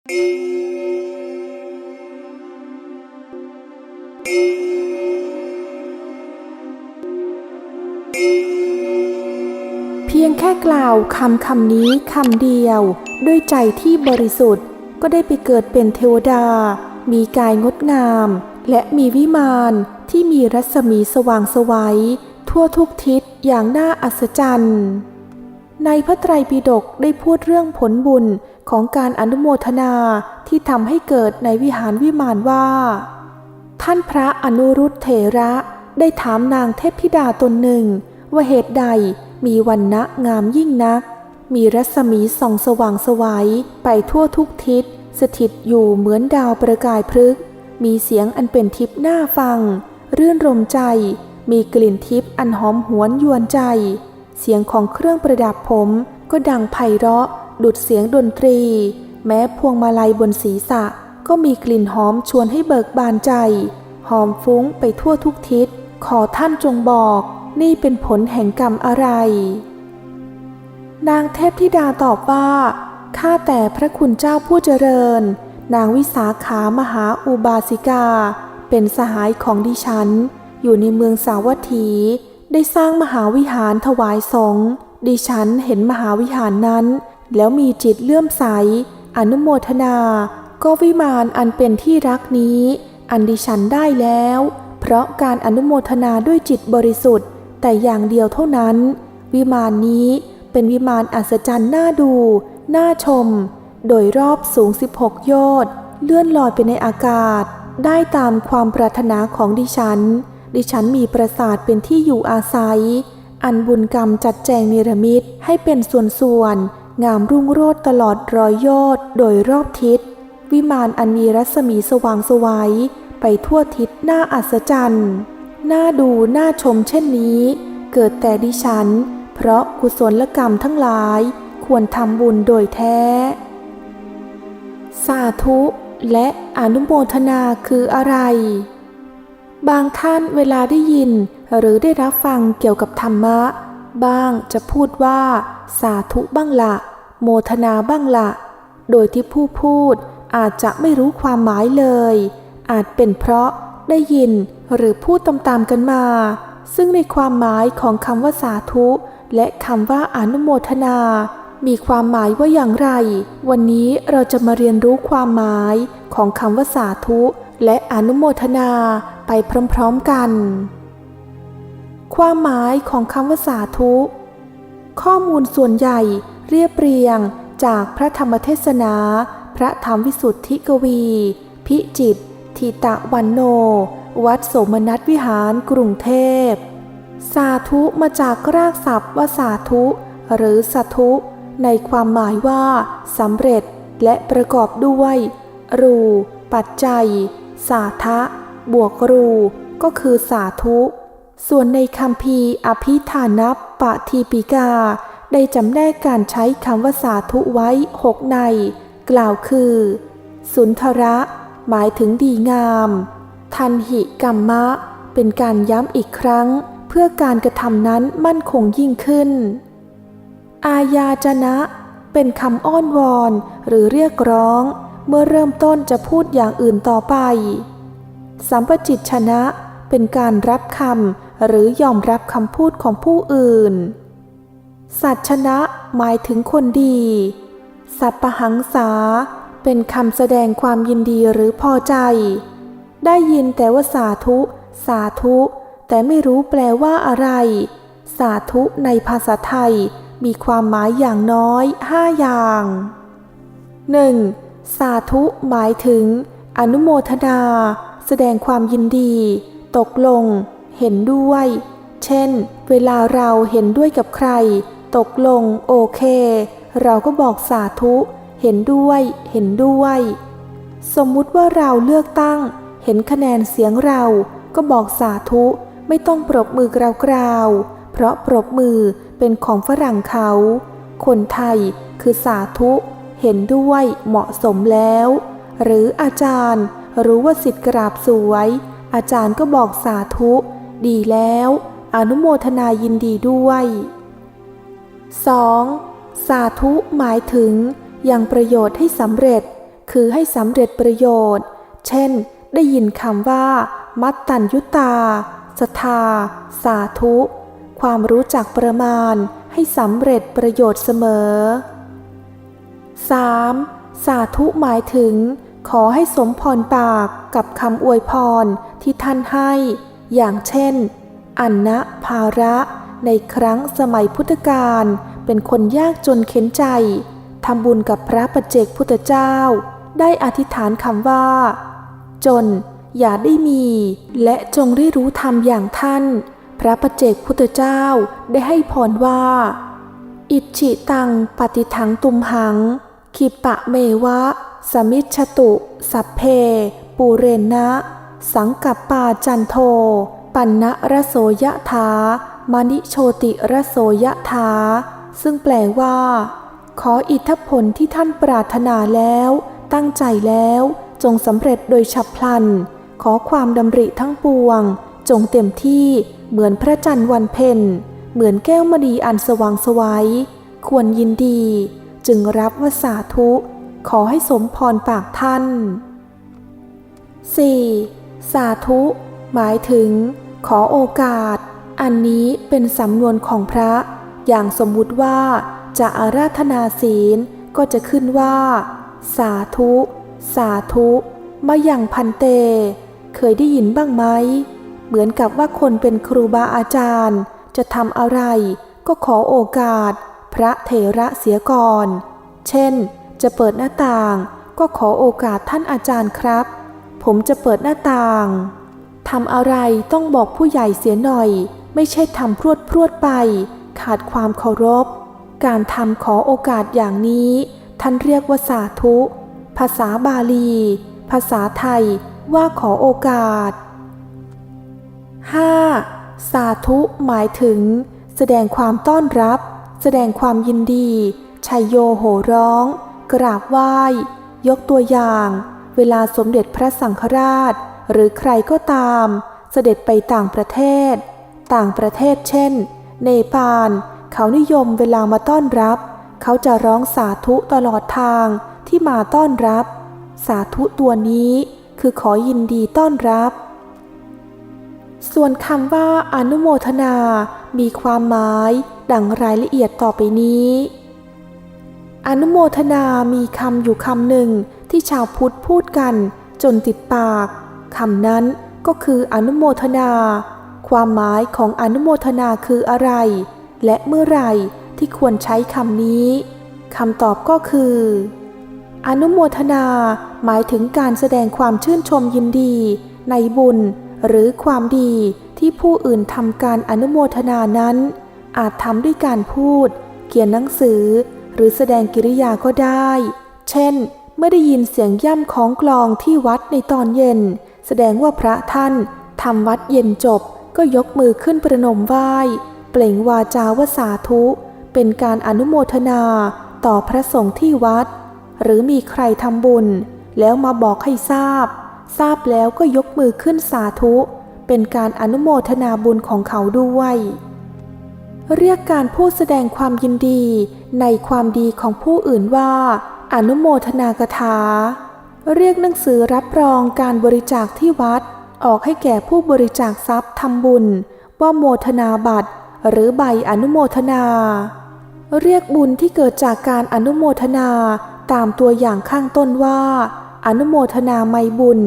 เพียงแค่กล่าวคำคำนี้คำเดียว ด้วยใจที่บริสุทธิ์ก็ได้ไปเกิดเป็นเทวดา มีกายงดงาม และมีวิมานที่มีรัศมีสว่างสวัย ทั่วทุกทิศอย่างน่าอัศจรรย์ ในพระไตรปิฎกได้พูดเรื่องผลบุญของการอนุโมทนาที่ทำให้เกิดในวิหารวิมานว่า ท่านพระอนุรุตเถระได้ถามนางเทพธิดาตนหนึ่ง ว่าเหตุใดมีวันนะงามยิ่งนัก มีรัศมีส่องสว่างสวัยไปทั่วทุกทิศ สถิตอยู่เหมือนดาวประกายพฤกษ์มีเสียงอันเป็นทิพย์น่าฟัง รื่นรมใจ มีกลิ่นทิพย์อันหอมหวนยวนใจ เสียงของเครื่องประดับผมก็ดังไพเราะ ดุดเสียงดนตรี แม้พวงมาลัยบนศีรษะ ก็มีกลิ่นหอมชวนให้เบิกบานใจ หอมฟุ้งไปทั่วทุกทิศ ขอท่านจงบอก นี่เป็นผลแห่งกรรมอะไร นางเทพธิดาตอบว่า ข้าแต่พระคุณเจ้าผู้เจริญ นางวิสาขามหาอุบาสิกา เป็นสหายของดิฉัน อยู่ในเมืองสาวัตถี ได้สร้างมหาวิหารถวายสงฆ์ดิฉันเห็นมหาวิหารนั้น แล้วมีจิตเลื่อมใส อนุโมทนา ก็วิมานอันเป็นที่รักนี้ อันดิฉันได้แล้ว เพราะการอนุโมทนาด้วยจิตบริสุทธิ์ แต่อย่างเดียวเท่านั้น วิมานนี้เป็นวิมานอัศจรรย์น่าดู น่าชม โดยรอบสูง 16 โยชน์เลื่อนลอยไปในอากาศ ได้ตามความปรารถนาของดิฉัน ดิฉันมีปราสาทเป็นที่อยู่อาศัย อันบุญกรรมจัดแจงเนรมิตให้เป็นส่วนๆ งามรุ่งโรจน์ตลอดรอยยชน์โดยรอบทิศ วิมานอันมีรัศมีสว่างสวัยไปทั่วทิศน่าอัศจรรย์ น่าดูน่าชมเช่นนี้ เกิดแต่ดิฉัน เพราะกุศลกรรมทั้งหลายควรทำบุญโดยแท้ สาธุและอนุโมทนาคืออะไร บางท่านเวลาได้ยินหรือได้รับฟังเกี่ยวกับธรรมะ บ้างจะพูดว่าสาธุบ้างละ โมทนาบ้างละ โดยที่ผู้พูดอาจจะไม่รู้ความหมายเลย อาจเป็นเพราะได้ยินหรือพูดตามๆกันมา ซึ่งในความหมายของคำว่าสาธุ และคำว่าอนุโมทนา มีความหมายว่าอย่างไร วันนี้เราจะมาเรียนรู้ความหมายของคำว่าสาธุ และอนุโมทนาไปพร้อมๆกัน ความหมายของคำว่าสาธุ ข้อมูลส่วนใหญ่เรียบเรียงจากพระธรรมเทศนา พระธรรมวิสุทธิกวี พิจิตทิตะวันโน วัดโสมนัสวิหารกรุงเทพ สาธุมาจากรากศัพท์ว่าสาธุ หรือสาธุในความหมายว่าสำเร็จและประกอบด้วย รู ปัจจัย สาทะ บวกรู ก็คือสาธุ ส่วนในคำพีอภิธานับปะทีปิกา ได้จำแนกการใช้คำว่าสาธุไว้หกใน กล่าวคือ สุนทระ หมายถึงดีงาม ทันหิกรรมะ เป็นการย้ำอีกครั้ง เพื่อการกระทำนั้นมั่นคงยิ่งขึ้น อาญาจนะ เป็นคำอ้อนวอนหรือเรียกร้อง เมื่อเริ่มต้นจะพูดอย่างอื่นต่อไป สัมปจิตชนะเป็นการรับคำหรือยอมรับคำพูดของผู้อื่น สัตชนะหมายถึงคนดี สัพปหังษาเป็นคำแสดงความยินดีหรือพอใจ ได้ยินแต่ว่าสาธุ สาธุ แต่ไม่รู้แปลว่าอะไร สาธุในภาษาไทยมีความหมายอย่างน้อยห้าอย่าง 1. สาธุหมายถึง อนุโมทนา แสดงความยินดี ตกลง เห็นด้วย เช่น เวลาเราเห็นด้วยกับใคร ตกลง โอเค เราก็บอกสาธุ เห็นด้วย เห็นด้วย สมมุติว่าเราเลือกตั้ง เห็นคะแนนเสียงเรา ก็บอกสาธุ ไม่ต้องปรบมือกราวๆ เพราะปรบมือเป็นของฝรั่งเขา คนไทยคือสาธุ เห็นด้วยเหมาะสมแล้ว หรืออาจารย์รู้ว่าสิทธิ์กราบสวย อาจารย์ก็บอกสาธุ ดีแล้ว อนุโมทนายินดีด้วย 2. สาธุหมายถึงยังประโยชน์ให้สำเร็จ คือให้สำเร็จประโยชน์ เช่น ได้ยินคำว่า มัตตัญยุตาศรัทา สาธุ ความรู้จักประมาณให้สำเร็จประโยชน์เสมอ 3. สาธุหมายถึง ขอให้สมพรปากกับคำอวยพรที่ท่านให้ อย่างเช่น อันนะภาระ ในครั้งสมัยพุทธกาลเป็นคนยากจนเข็นใจทำบุญกับพระปัจเจกพุทธเจ้า ได้อธิษฐานคำว่า จนอย่าได้มี และจงได้รู้ธรรมอย่างท่าน พระปัจเจกพุทธเจ้าได้ให้พรว่า อิจฉิตังปฏิทังตุมหัง คิปะเมวะ สมิชตุ สัพเพ ปูเรนะ สังกัปปาจันโท ปันนะระโสยะถามานิโชติระโสยะถาซึ่งแปลว่า ขออิทธผลที่ท่านปรารถนาแล้ว ตั้งใจแล้ว จงสำเร็จโดยฉับพลัน ขอความดำริทั้งปวง จงเต็มที่เหมือนพระจันทร์วันเพ็ญเหมือนแก้วมณีอันสว่างสวัยควรยินดี จึงรับว่าสาธุขอให้สมพรปากท่าน 4. สาธุ หมายถึง ขอโอกาส อันนี้เป็นสำนวนของพระ อย่างสมมุติว่า จะอาราธนาศีลก็จะขึ้นว่า สาธุ สาธุมาอย่างพันเต เคยได้ยินบ้างไหม เหมือนกับว่าคนเป็นครูบาอาจารย์ จะทำอะไรก็ขอโอกาส พระเถระเสียก่อน เช่น จะเปิดหน้าต่าง ก็ขอโอกาสท่านอาจารย์ครับ ผมจะเปิดหน้าต่าง ทำอะไรต้องบอกผู้ใหญ่เสียหน่อย ไม่ใช่ทำพรวดพรวดไป ขาดความเคารพ การทำขอโอกาสอย่างนี้ ท่านเรียกว่าสาธุ ภาษาบาลี ภาษาไทยว่าขอโอกาส 5. สาธุหมายถึง แสดงความต้อนรับ แสดงความยินดีชัยโยโห่ร้อง กราบไหว้ ยกตัวอย่าง เวลาสมเด็จพระสังฆราช หรือใครก็ตาม เสด็จไปต่างประเทศ ต่างประเทศเช่น เนปาลเขานิยมเวลามาต้อนรับ เขาจะร้องสาธุตลอดทางที่มาต้อนรับ สาธุตัวนี้คือขอยินดีต้อนรับ ส่วนคำว่าอนุโมทนา มีความหมายดังรายละเอียดต่อไปนี้ อนุโมทนามีคำอยู่คำหนึ่งที่ชาวพุทธพูดกันจนติดปากคำนั้นก็คืออนุโมทนา ความหมายของอนุโมทนาคืออะไร และเมื่อไหร่ที่ควรใช้คำนี้คำตอบก็คือ อนุโมทนาหมายถึงการแสดงความชื่นชมยินดี ในบุญ หรือความดีที่ผู้อื่นทำการอนุโมทนานั้น อาจทำด้วยการพูด เขียนหนังสือ หรือแสดงกิริยาก็ได้ เช่น เมื่อได้ยินเสียงย่ำของกลองที่วัดในตอนเย็น แสดงว่าพระท่านทำวัดเย็นจบ ก็ยกมือขึ้นประนมไหว้ เปล่งวาจาวสาธุ เป็นการอนุโมทนาต่อพระสงฆ์ที่วัด หรือมีใครทำบุญ แล้วมาบอกให้ทราบ ทราบแล้วก็ยกมือขึ้นสาธุ เป็นการอนุโมทนาบุญของเขาด้วย เรียกการพูดแสดงความยินดีในความดีของผู้อื่นว่า อนุโมทนากถา เรียกหนังสือรับรองการบริจาคที่วัด ออกให้แก่ผู้บริจาคทรัพย์ทำบุญ ว่าโมทนาบัตร หรือใบอนุโมทนา เรียกบุญที่เกิดจากการอนุโมทนาตามตัวอย่างข้างต้นว่า อนุโมทนาไมบุญ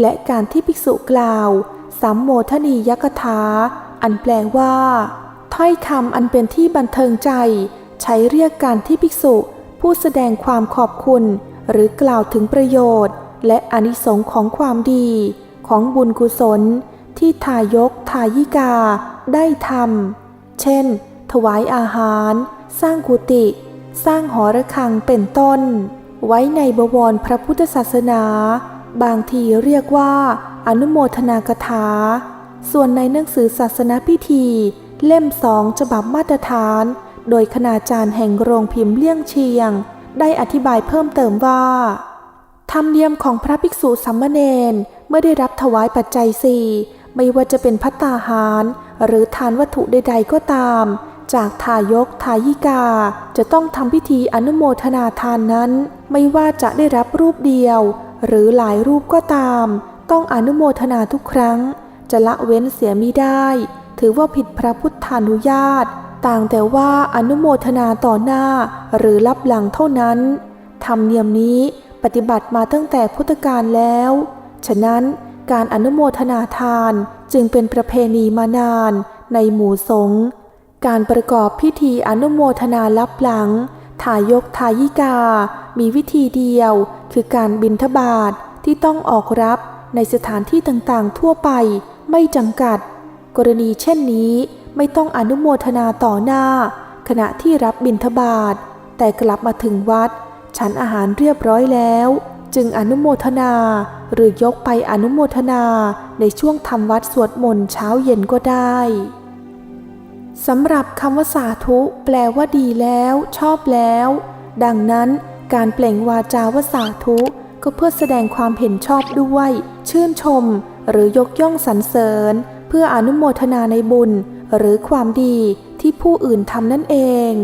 และการที่ภิกษุกล่าวสัมโมทนียกถาอันแปลว่า ถ้อยคำอันเป็นที่บันเทิงใจ ใช้เรียกการที่ภิกษุผู้แสดงความขอบคุณ หรือกล่าวถึงประโยชน์ และอนิสงค์ของความดี ของบุญกุศล ที่ทายกทายิกา ได้ทำเช่น ถวายอาหาร สร้างกุฏิสร้างหอระฆังเป็นต้น ไว้ในบวรพระพุทธศาสนา บางทีเรียกว่า อนุโมทนากถา ส่วนในหนังสือศาสนพิธี เล่มสองฉบับมาตรฐาน โดยคณาจารย์แห่งโรงพิมพ์เลี่ยงเชียง ได้อธิบายเพิ่มเติมว่า ธรรมเนียมของพระภิกษุสัมมาเนนเมื่อได้รับถวายปัจจัยสี่ไม่ว่าจะเป็นพัตตาหาร หรือทานวัตถุใดๆก็ตาม จากทายกทายิกา จะต้องทำพิธีอนุโมทนาทานนั้น ไม่ว่าจะได้รับรูปเดียว หรือหลายรูปก็ตาม ต้องอนุโมทนาทุกครั้ง จะละเว้นเสียมิได้ ถือว่าผิดพระพุทธานุญาต ต่างแต่ว่าอนุโมทนาต่อหน้า หรือรับหลังเท่านั้นธรรมเนียมนี้ปฏิบัติมาตั้งแต่พุทธกาลแล้ว ฉะนั้นการอนุโมทนาทานจึงเป็นประเพณีมานานในหมู่สงฆ์ การประกอบพิธีอนุโมทนาลับหลัง ทายกทายิกา มีวิธีเดียว คือการบิณฑบาตทที่ต้องออกรับในสถานที่ต่างๆ ทั่วไปไม่จำกัด กรณีเช่นนี้ไม่ต้องอนุโมทนาต่อหน้า ขณะที่รับบิณฑบาตแต่กลับมาถึงวัด ฉันอาหารเรียบร้อยแล้ว จึงอนุโมทนา หรือยกไปอนุโมทนาในช่วงทำวัดสวดมนต์เช้าเย็นก็ได้ สำหรับคำว่าสาธุ แปลว่าดีแล้ว ชอบแล้ว ดังนั้นการเปล่งวาจาว่าสาธุ ก็เพื่อแสดงความเห็นชอบด้วย ชื่นชม หรือยกย่องสรรเสริญ เพื่ออนุโมทนาในบุญ หรือความดีที่ผู้อื่นทำนั่นเอง